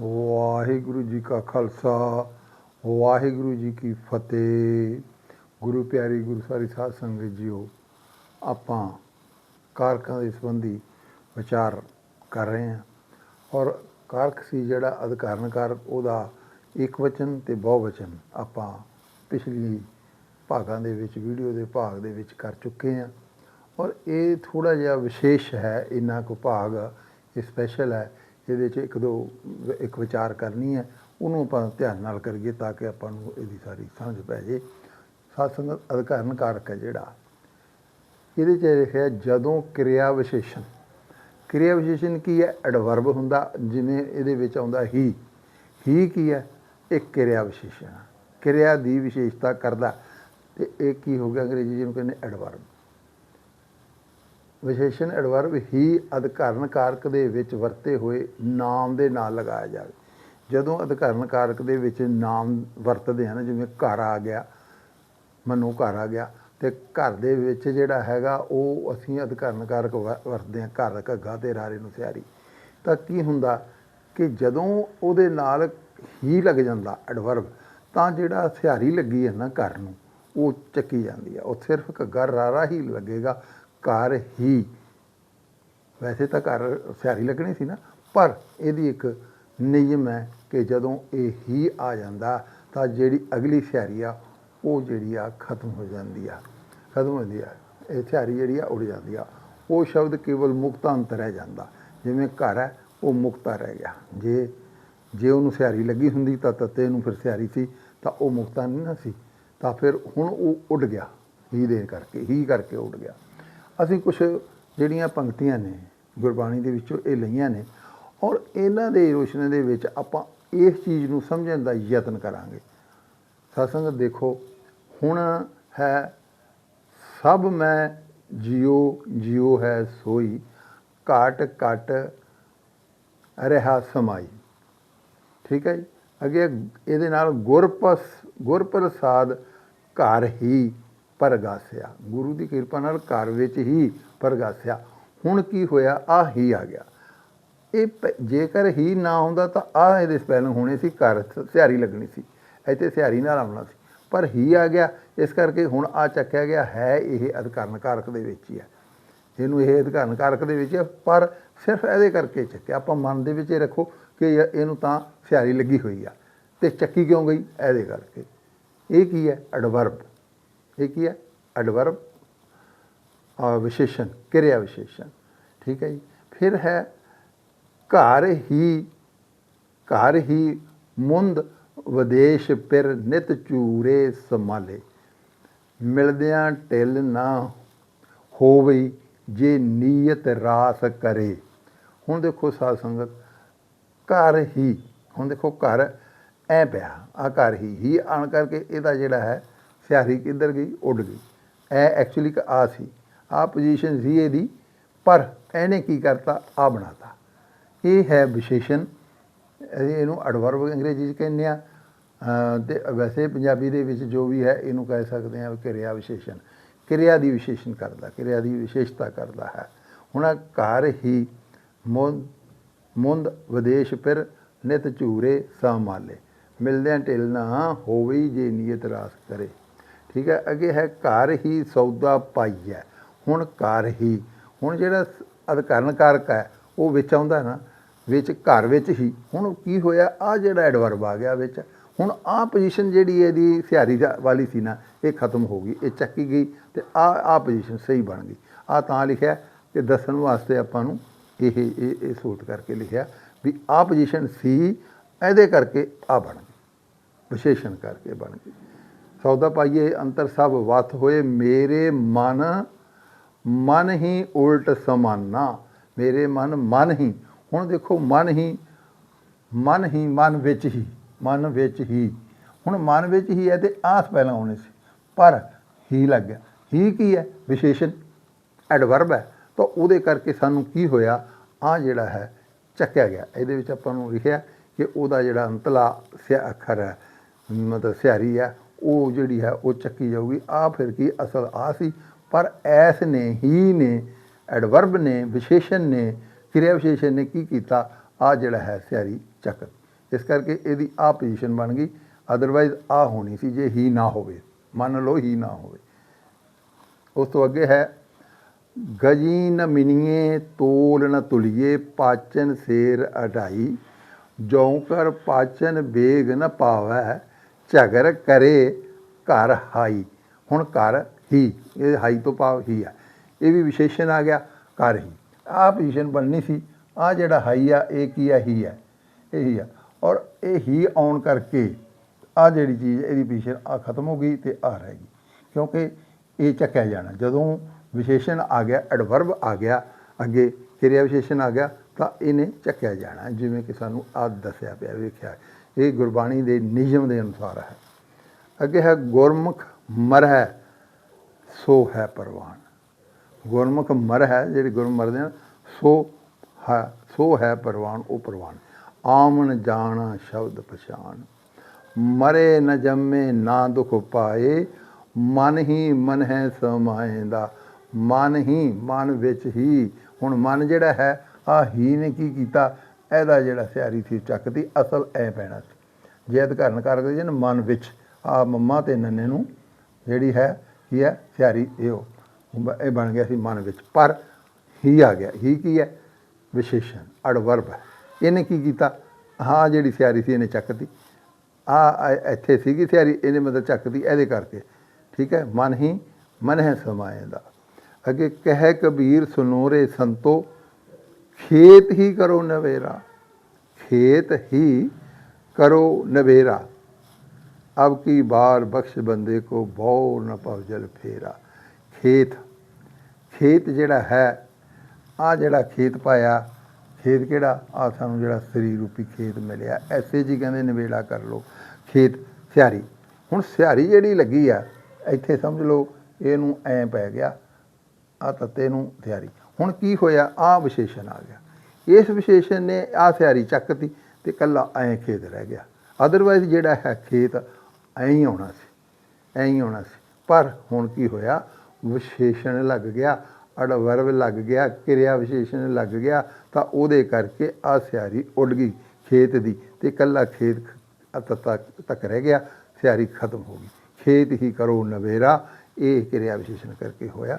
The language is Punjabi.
ਵਾਹਿਗੁਰੂ ਜੀ ਕਾ ਖਾਲਸਾ, ਵਾਹਿਗੁਰੂ ਜੀ ਕੀ ਫਤਿਹ। ਗੁਰੂ ਪਿਆਰੀ, ਗੁਰੂ ਸਾਰੀ ਸਾਧ ਸੰਗਤ ਜੀਓ, ਆਪਾਂ ਕਾਰਕਾਂ ਦੇ ਸੰਬੰਧੀ ਵਿਚਾਰ ਕਰ ਰਹੇ ਹਾਂ। ਔਰ ਕਾਰਕ ਸੀ ਜਿਹੜਾ ਅਧਿਕਾਰਨ ਕਾਰਕ ਉਹਦਾ ਇੱਕ ਵਚਨ ਤੇ ਬਹੁ ਵਚਨ ਆਪਾਂ ਪਿਛਲੀ ਭਾਗਾਂ ਦੇ ਵਿੱਚ, ਵੀਡੀਓ ਦੇ ਭਾਗ ਦੇ ਵਿੱਚ ਕਰ ਚੁੱਕੇ ਹਾਂ। ਔਰ ਇਹ ਥੋੜਾ ਜਿਹਾ ਵਿਸ਼ੇਸ਼ ਹੈ, ਇੰਨਾ ਕੁ ਭਾਗ ਇਹ ਸਪੈਸ਼ਲ ਹੈ। ਇਹਦੇ 'ਚ ਇੱਕ ਦੋ, ਇੱਕ ਵਿਚਾਰ ਕਰਨੀ ਹੈ, ਉਹਨੂੰ ਆਪਾਂ ਧਿਆਨ ਨਾਲ ਕਰੀਏ ਤਾਂ ਕਿ ਆਪਾਂ ਨੂੰ ਇਹਦੀ ਸਾਰੀ ਸਮਝ ਪੈ ਜੇ। ਸਾਧ ਅਧਿਕਾਰਨ ਕਾਰਕ ਹੈ ਜਿਹੜਾ। ਇਹਦੇ 'ਚ ਲਿਖਿਆ ਜਦੋਂ ਕਿਰਿਆ ਵਿਸ਼ੇਸ਼ਣ। ਕਿਰਿਆ ਵਿਸ਼ੇਸ਼ਣ ਕੀ ਹੈ? ਐਡਵਰਬ ਹੁੰਦਾ, ਜਿਵੇਂ ਇਹਦੇ ਵਿੱਚ ਆਉਂਦਾ ਹੀ। ਹੀ ਕੀ ਹੈ? ਇਹ ਕਿਰਿਆ ਵਿਸ਼ੇਸ਼ਣ ਕਿਰਿਆ ਦੀ ਵਿਸ਼ੇਸ਼ਤਾ ਕਰਦਾ। ਤੇ ਇਹ ਕੀ ਹੋ ਗਿਆ ਅੰਗਰੇਜ਼ੀ ਜਿਹਨੂੰ ਕਹਿੰਦੇ ਐਡਵਰਬ ਵਿਸ਼ੇਸ਼ਣ ਐਡਵਰਬ ਹੀ ਅਧਿਕਾਰਨ ਕਾਰਕ ਦੇ ਵਿੱਚ ਵਰਤੇ ਹੋਏ ਨਾਮ ਦੇ ਨਾਲ ਲਗਾਇਆ ਜਾਵੇ। ਜਦੋਂ ਅਧਿਕਾਰਨ ਕਾਰਕ ਦੇ ਵਿੱਚ ਨਾਮ ਵਰਤਦੇ ਹਨ, ਜਿਵੇਂ ਘਰ ਆ ਗਿਆ, ਮਨੂ ਘਰ ਆ ਗਿਆ, ਤੇ ਘਰ ਦੇ ਵਿੱਚ ਜਿਹੜਾ ਹੈਗਾ, ਉਹ ਅਸੀਂ ਅਧਿਕਾਰਨ ਕਾਰਕ ਵ- ਵਰਤਦੇ ਹਾਂ, ਘਰ, ਘੱਗਾ ਤੇ ਰਾਰੇ ਨੂੰ ਸਿਆਰੀ। ਤਾਂ ਕੀ ਹੁੰਦਾ ਕਿ ਜਦੋਂ ਉਹਦੇ ਨਾਲ ਹੀ ਲੱਗ ਜਾਂਦਾ ਐਡਵਰਬ ਤਾਂ ਜਿਹੜਾ ਸਿਆਰੀ ਲੱਗੀ ਹੈ ਨਾ ਘਰ ਨੂੰ, ਉਹ ਚੱਕੀ ਜਾਂਦੀ ਹੈ। ਉਹ ਸਿਰਫ ਘੱਗਾ ਰਾਰਾ ਹੀ ਲੱਗੇਗਾ ਘਰ ਹੀ। ਵੈਸੇ ਤਾਂ ਘਰ ਸਿਆਰੀ ਲੱਗਣੀ ਸੀ ਨਾ, ਪਰ ਇਹਦੀ ਇੱਕ ਨਿਯਮ ਹੈ ਕਿ ਜਦੋਂ ਇਹ ਹੀ ਆ ਜਾਂਦਾ, ਤਾਂ ਜਿਹੜੀ ਅਗਲੀ ਸਿਆਰੀ ਆ, ਉਹ ਜਿਹੜੀ ਆ ਖਤਮ ਹੋ ਜਾਂਦੀ ਆ। ਖਤਮ ਹੋ ਜਾਂਦੀ ਆ। ਇਹ ਸਿਆਰੀ ਜਿਹੜੀ ਆ, ਉੜ ਜਾਂਦੀ ਆ। ਉਹ ਸ਼ਬਦ ਕੇਵਲ ਮੁਕਤਾਂਤ ਰਹਿ ਜਾਂਦਾ। ਜਿਵੇਂ ਘਰ ਹੈ, ਉਹ ਮੁਕਤਾ ਰਹਿ ਗਿਆ। ਜੇ ਜੇ ਉਹਨੂੰ ਸਿਆਰੀ ਲੱਗੀ ਹੁੰਦੀ, ਤਾਂ ਤੱਤੇ ਨੂੰ ਫਿਰ ਸਿਆਰੀ ਸੀ, ਤਾਂ ਉਹ ਮੁਕਤਾ ਨਹੀਂ ਨਾ ਸੀ। ਤਾਂ ਫਿਰ ਹੁਣ ਉਹ ਉੱਡ ਗਿਆ। ਹੀ ਦੇਰ ਕਰਕੇ, ਹੀ ਕਰਕੇ ਉੱਡ ਗਿਆ। ਅਸੀਂ ਕੁਝ ਜਿਹੜੀਆਂ ਪੰਕਤੀਆਂ ਨੇ, ਗੁਰਬਾਣੀ ਦੇ ਵਿੱਚੋਂ ਇਹ ਲਈਆਂ ਨੇ, ਔਰ ਇਹਨਾਂ ਦੇ ਰੋਸ਼ਨੀ ਦੇ ਵਿੱਚ ਆਪਾਂ ਇਸ ਚੀਜ਼ ਨੂੰ ਸਮਝਣ ਦਾ ਯਤਨ ਕਰਾਂਗੇ। ਸਤਸੰਗ ਦੇਖੋ, ਹੁਣ ਹੈ, ਸਭ ਮੈਂ ਜਿਉ ਜਿਉ ਹੈ ਸੋਈ, ਘਾਟ ਘਟ ਰਹਾ ਸਮਾਈ। ਠੀਕ ਹੈ ਜੀ? ਅੱਗੇ ਇਹਦੇ ਨਾਲ ਗੁਰਪਸ, ਗੁਰਪ੍ਰਸਾਦ ਘਰ ਹੀ ਪਰਗਾਸਿਆ। ਗੁਰੂ ਦੀ ਕਿਰਪਾ ਨਾਲ ਘਰ ਵਿੱਚ ਹੀ ਪਰਗਾਸਿਆ। ਹੁਣ ਕੀ ਹੋਇਆ? ਆ ਹੀ ਆ ਗਿਆ। ਇਹ ਪ- ਜੇਕਰ ਹੀ ਨਾ ਹੁੰਦਾ ਤਾਂ ਆ ਇਹਦੇ ਸਪੈਲਿੰਗ ਹੋਣੇ ਸੀ ਘਰ ਸ- ਸਿਹਾਰੀ ਲੱਗਣੀ ਸੀ। ਇੱਥੇ ਸਿਹਾਰੀ ਨਾਲ ਆਉਣਾ ਸੀ। ਪਰ ਹੀ ਆ ਗਿਆ। ਇਸ ਕਰਕੇ ਹੁਣ ਆ ਚੱਕਿਆ ਗਿਆ ਹੈ ਇਹ ਅਧਿਕਾਰਨ ਕਾਰਕ ਦੇ ਵਿੱਚ ਹੀ ਹੈ ਇਹਨੂੰ ਇਹ ਅਧਿਕਾਰਨ ਕਾਰਕ ਦੇ ਵਿੱਚ ਹੈ, ਪਰ ਸਿਰਫ ਇਹਦੇ ਕਰਕੇ ਚੱਕਿਆ। ਆਪਾਂ ਮਨ ਦੇ ਵਿੱਚ ਇਹ ਰੱਖੋ ਕਿ ਇਹਨੂੰ ਤਾਂ ਸਿਹਾਰੀ ਲੱਗੀ ਹੋਈ ਆ। ਤੇ ਚੱਕੀ ਕਿਉਂ ਗਈ? ਇਹਦੇ ਕਰਕੇ। ਇਹ ਕੀ ਹੈ? ਐਡਵਰਬ ਇਹ ਕੀ ਹੈ ਐਡਵਰਬ ਵਿਸ਼ੇਸ਼ਣ, ਕਿਰਿਆ ਵਿਸ਼ੇਸ਼ਣ, ਠੀਕ ਹੈ ਜੀ। ਫਿਰ ਹੈ ਘਰ ਹੀ ਘਰ ਹੀ ਮੁੰਦ, ਵਿਦੇਸ਼ ਪਿਰ ਨਿਤ ਚੂਰੇ ਸੰਭਾਲੇ। ਮਿਲਦਿਆਂ ਢਿੱਲ ਨਾ ਹੋਵੇ ਜੇ ਨੀਅਤ ਰਾਸ ਕਰੇ। ਹੁਣ ਦੇਖੋ ਸਾਧ ਸੰਗਤ, ਘਰ ਹੀ, ਹੁਣ ਦੇਖੋ ਘਰ ਐ ਪਿਆ ਆ ਘਰ ਹੀ ਹੀ ਆਣ ਕਰਕੇ ਇਹਦਾ ਜਿਹੜਾ ਹੈ ਸਿਆਰੀ ਕਿੱਧਰ ਗਈ? ਉੱਡ ਗਈ। ਐ ਐਕਚੁਅਲੀ ਆ ਸੀ। ਆ ਪੋਜੀਸ਼ਨ ਸੀ ਇਹਦੀ, ਪਰ ਇਹਨੇ ਕੀ ਕਰਤਾ? ਆ ਬਣਾਤਾ। ਇਹ ਹੈ ਵਿਸ਼ੇਸ਼ਣ। ਇਹ- ਇਹਨੂੰ ਐਡਵਰਬ ਅੰਗਰੇਜ਼ੀ ਚ ਕਹਿੰਦੇ ਆ ਅਹ ਤੇ ਵੈਸੇ ਪੰਜਾਬੀ ਦੇ ਵਿੱਚ ਜੋ ਵੀ ਹੈ, ਇਹਨੂੰ ਕਹਿ ਸਕਦੇ ਆ ਕਿਰਿਆ ਵਿਸ਼ੇਸ਼ਣ। ਕਿਰਿਆ ਦੀ ਵਿਸ਼ੇਸ਼ਣ ਕਰਦਾ, ਕਿਰਿਆ ਦੀ ਵਿਸ਼ੇਸ਼ਤਾ ਕਰਦਾ ਹੈ। ਹੁਣ ਘਰ ਹੀ ਮੁੰਦ ਮੁੰਦ ਵਿਦੇਸ਼ ਫਿਰ ਨਿਤ ਝੂਰੇ ਸਾਮਾਲੇ ਮਿਲਦਿਆਂ ਢਿਲ ਨਾ ਹੋਵੇ ਜੇ ਨੀਅਤ ਰਾਸ ਕਰੇ। ਠੀਕ ਹੈ, ਅੱਗੇ ਹੈ ਘਰ ਹੀ ਸੌਦਾ ਪਾਈਐ। ਹੁਣ ਘਰ ਹੀ, ਹੁਣ ਜਿਹੜਾ ਸ- ਅਧਿਕਰਨ ਕਾਰਕ ਹੈ, ਉਹ ਵਿੱਚ ਆਉਂਦਾ ਨਾ, ਵਿੱਚ ਘਰ ਵਿੱਚ ਹੀ। ਹੁਣ ਕੀ ਹੋਇਆ ਆ ਜਿਹੜਾ ਐਡਵਰਬ ਆ ਗਿਆ ਵਿੱਚ, ਹੁਣ ਆ ਪੋਜੀਸ਼ਨ ਜਿਹੜੀ ਇਹਦੀ ਸਿਹਾਰੀ ਦਾ ਵਾਲੀ ਸੀ ਨਾ, ਇਹ ਖਤਮ ਹੋ ਗਈ, ਇਹ ਚੱਕੀ ਗਈ ਤੇ ਆ ਆ ਪੋਜੀਸ਼ਨ ਸਹੀ ਬਣ ਗਈ। ਆ ਤਾਂ ਲਿਖਿਆ ਕਿ ਦੱਸਣ ਵਾਸਤੇ ਆਪਾਂ ਨੂੰ ਇਹ ਇਹ ਇਹ ਸੋਚ ਕਰਕੇ ਲਿਖਿਆ ਵੀ ਆ ਪੋਜੀਸ਼ਨ ਸੀ, ਇਹਦੇ ਕਰਕੇ ਆ ਬਣ ਗਈ, ਵਿਸ਼ੇਸ਼ਣ ਕਰਕੇ ਬਣ ਗਈ। ਸੌਦਾ ਪਾਈਏ, ਅੰਤਰ ਸਭ ਵਤ ਹੋਏ। ਮੇਰੇ ਮਨ ਮਨ ਹੀ ਉਲਟ ਸਮਾਨਾ। ਮੇਰੇ ਮਨ ਮਨ ਹੀ। ਹੁਣ ਦੇਖੋ, ਮਨ ਹੀ ਮਨ ਹੀ, ਮਨ ਵਿੱਚ ਹੀ, ਮਨ ਵਿੱਚ ਹੀ। ਹੁਣ ਮਨ ਵਿੱਚ ਹੀ ਹੈ ਤੇ ਆਸ ਪਹਿਲਾਂ ਆਉਣੇ ਸੀ। ਪਰ ਹੀ ਲੱਗ ਗਿਆ। ਹੀ ਕੀ ਹੈ? ਵਿਸ਼ੇਸ਼ਣ ਐਡਵਰਬ ਹੈ। ਤਾਂ ਉਹਦੇ ਕਰਕੇ ਸਾਨੂੰ ਕੀ ਹੋਇਆ? ਆ ਜਿਹੜਾ ਹੈ, ਚੱਕਿਆ ਗਿਆ। ਇਹਦੇ ਵਿੱਚ ਆਪਾਂ ਨੂੰ ਲਿਖਿਆ ਕਿ ਉਹਦਾ ਜਿਹੜਾ ਅੰਤਲਾ ਸਿਆ ਅੱਖਰ ਹੈ, ਮਤਲਬ ਸਿਆਰੀ ਹੈ ਉਹ ਜਿਹੜੀ ਹੈ, ਉਹ ਚੱਕੀ ਜਾਊਗੀ। ਆ ਫਿਰ ਕੀ, ਅਸਲ ਆ ਸੀ। ਪਰ ਐਸ ਨੇ, ਹੀ ਨੇ, ਐਡਵਰਬ ਨੇ, ਵਿਸ਼ੇਸ਼ਣ ਨੇ, ਕਿਰਿਆ ਵਿਸ਼ੇਸ਼ਣ ਨੇ ਕੀ ਕੀਤਾ? ਆ ਜਿਹੜਾ ਹੈ ਸਿਆਰੀ ਚੱਕ। ਇਸ ਕਰਕੇ ਇਹਦੀ ਆ ਪੋਜੀਸ਼ਨ ਬਣ ਗਈ। ਅਦਰਵਾਈਜ਼ ਆ ਹੋਣੀ ਸੀ ਜੇ ਹੀ ਨਾ ਹੋਵੇ। ਮੰਨ ਲਓ ਹੀ ਨਾ ਹੋਵੇ। ਉਸ ਤੋਂ ਅੱਗੇ ਹੈ ਗਜੀ ਨ ਮਿਨੀਏ ਤੋਲ ਨ ਤੁਲੀਏ, ਪਾਚਨ ਸੇਰ ਅਢਾਈ। ਜਉ ਕਰ ਪਾਚਨ ਵੇਗ ਨ ਪਾਵੈ। ਝਗਰ ਕਰੇ ਘਰ ਹਾਈ। ਹੁਣ ਘਰ ਹੀ, ਇਹ ਹਾਈ ਤੋਂ ਭਾਵ ਹੀ ਆ। ਇਹ ਵੀ ਵਿਸ਼ੇਸ਼ਣ ਆ ਗਿਆ, ਘਰ ਹੀ। ਆ ਪੋਜੀਸ਼ਨ ਬਣਨੀ ਸੀ ਆ ਜਿਹੜਾ ਹਾਈ ਆ, ਇਹ ਕੀ ਆ, ਹੀ ਆ। ਇਹ ਹੀ ਆ। ਔਰ ਇਹ ਹੀ ਆਉਣ ਕਰਕੇ ਆ ਜਿਹੜੀ ਚੀਜ਼, ਇਹਦੀ ਪੋਜੀਸ਼ਨ ਆ ਖਤਮ ਹੋ ਗਈ ਤੇ ਆ ਰਹਿ ਗਈ। ਕਿਉਂਕਿ ਇਹ ਚੱਕਿਆ ਜਾਣਾ। ਜਦੋਂ ਵਿਸ਼ੇਸ਼ਣ ਆ ਗਿਆ ਐਡਵਰਬ ਆ ਗਿਆ, ਅੱਗੇ ਕਿਰਿਆ ਵਿਸ਼ੇਸ਼ਣ ਆ ਗਿਆ, ਤਾਂ ਇਹਨੇ ਚੱਕਿਆ ਜਾਣਾ। ਜਿਵੇਂ ਕਿ ਸਾਨੂੰ ਆ ਦੱਸਿਆ ਪਿਆ, ਵੇਖਿਆ। ਇਹ ਗੁਰਬਾਣੀ ਦੇ ਨਿਯਮ ਦੇ ਅਨੁਸਾਰ ਹੈ। ਅੱਗੇ ਹੈ, ਗੁਰਮੁਖ ਮਰ ਹੈ, ਸੋ ਹੈ ਪਰਵਾਨ। ਗੁਰਮੁਖ ਮਰ ਹੈ, ਜਿਹੜੇ ਗੁਰਮ ਮਰਦੇ ਹਨ, ਸੋ ਹੈ ਸੋ ਹੈ ਪਰਵਾਨ, ਉਹ ਪਰਵਾਨ। ਆਮਨ ਜਾਣਾ ਸ਼ਬਦ ਪਛਾਨ ਮਰੇ ਨ ਜੰਮੇ ਨਾ ਦੁਖ ਪਾਏ, ਮਨ ਹੀ ਮਨ ਹੈ ਸਮਾਏਂਦਾ। ਮਨ ਹੀ ਮਨ ਵਿੱਚ ਹੀ, ਹੁਣ ਮਨ ਜਿਹੜਾ ਹੈ ਆ ਹੀ ਨੇ ਕੀ ਕੀਤਾ? ਇਹਦਾ ਜਿਹੜਾ ਸਿਆਰੀ ਸੀ ਚੱਕਦੀ, ਅਸਲ ਐ ਪੈਣਾ ਸੀ। ਜੇ ਅਧਿਕਾਰਨ ਕਰਦੇ ਜਨ ਮਨ ਵਿੱਚ, ਆ ਮੰਮਾ ਤੇ ਨੰਨੇ ਨੂੰ ਜਿਹੜੀ ਹੈ, ਕੀ ਹੈ, ਸਿਆਰੀ, ਇਹ ਉਹ, ਇਹ ਬਣ ਗਿਆ ਸੀ ਮਨ ਵਿੱਚ। ਪਰ ਹੀ ਆ ਗਿਆ। ਹੀ ਕੀ ਹੈ? ਵਿਸ਼ੇਸ਼ਣ ਅਡਵਰਬ ਇਹਨੇ ਕੀ ਕੀਤਾ? ਹਾਂ, ਜਿਹੜੀ ਸਿਆਰੀ ਸੀ ਇਹਨੇ ਚੱਕਤੀ ਆ, ਇੱਥੇ ਸੀਗੀ ਸਿਆਰੀ, ਇਹਨੇ ਮਤਲਬ ਚੱਕਦੀ ਇਹਦੇ ਕਰਕੇ। ਠੀਕ ਹੈ? ਮਨ ਹੀ, ਮਨ ਹੈ ਸਮਾਏ ਦਾ। ਅੱਗੇ, ਕਹਿ ਕਬੀਰ ਸੁਨੋਰੇ ਸੰਤੋ ਖੇਤ ਹੀ ਕਰੋ ਨਵੇਰਾ ਖੇਤ ਹੀ करो नवेरा अब की बार बख्श बंदे को भौ न पव जल फेरा ਖੇਤ ਖੇਤ ਜਿਹੜਾ ਹੈ ਆ ਜਿਹੜਾ ਖੇਤ ਪਾਇਆ ਖੇਤ ਕਿਹੜਾ ਆ ਸਾਨੂੰ ਜਿਹੜਾ ਸਰੀਰ ਰੂਪੀ ਖੇਤ ਮਿਲਿਆ ਐਸੇ ਜੀ ਕਹਿੰਦੇ ਨਵੇੜਾ ਕਰ ਲੋ ਖੇਤ ਸਿਆਰੀ ਹੁਣ ਸਿਆਰੀ ਜਿਹੜੀ ਲੱਗੀ ਆ ਇੱਥੇ ਸਮਝ ਲਓ ਇਹਨੂੰ ਐ ਪੈ ਗਿਆ ਆ ਤੱਤੇ ਨੂੰ ਸਿਆਰੀ ਹੁਣ ਕੀ ਹੋਇਆ? ਆ ਵਿਸ਼ੇਸ਼ਣ ਆ ਗਿਆ। ਇਸ ਵਿਸ਼ੇਸ਼ਣ ਨੇ ਆ ਸਿਆਰੀ ਚੱਕਤੀ ਤੇ ਕੱਲਾ ਐਂ ਖੇਤ ਰਹਿ ਗਿਆ। ਅਦਰਵਾਈਜ਼ ਜਿਹੜਾ ਹੈ ਖੇਤ ਐਂ ਹੀ ਆਉਣਾ ਸੀ, ਐਂ ਹੀ ਆਉਣਾ ਸੀ। ਪਰ ਹੁਣ ਕੀ ਹੋਇਆ? ਵਿਸ਼ੇਸ਼ਣ ਲੱਗ ਗਿਆ ਅਡਵਰਬ ਲੱਗ ਗਿਆ, ਕਿਰਿਆ ਵਿਸ਼ੇਸ਼ਣ ਲੱਗ ਗਿਆ, ਤਾਂ ਉਹਦੇ ਕਰਕੇ ਆ ਸਿਆਰੀ ਉੱਡ ਗਈ ਖੇਤ ਦੀ ਤੇ ਕੱਲਾ ਖੇਤ ਤੱਕ ਤੱਕ ਰਹਿ ਗਿਆ, ਸਿਆਰੀ ਖਤਮ ਹੋ ਗਈ। ਖੇਤ ਹੀ ਕਰੋ ਨਵੇਰਾ, ਇਹ ਕਿਰਿਆ ਵਿਸ਼ੇਸ਼ਣ ਕਰਕੇ ਹੋਇਆ।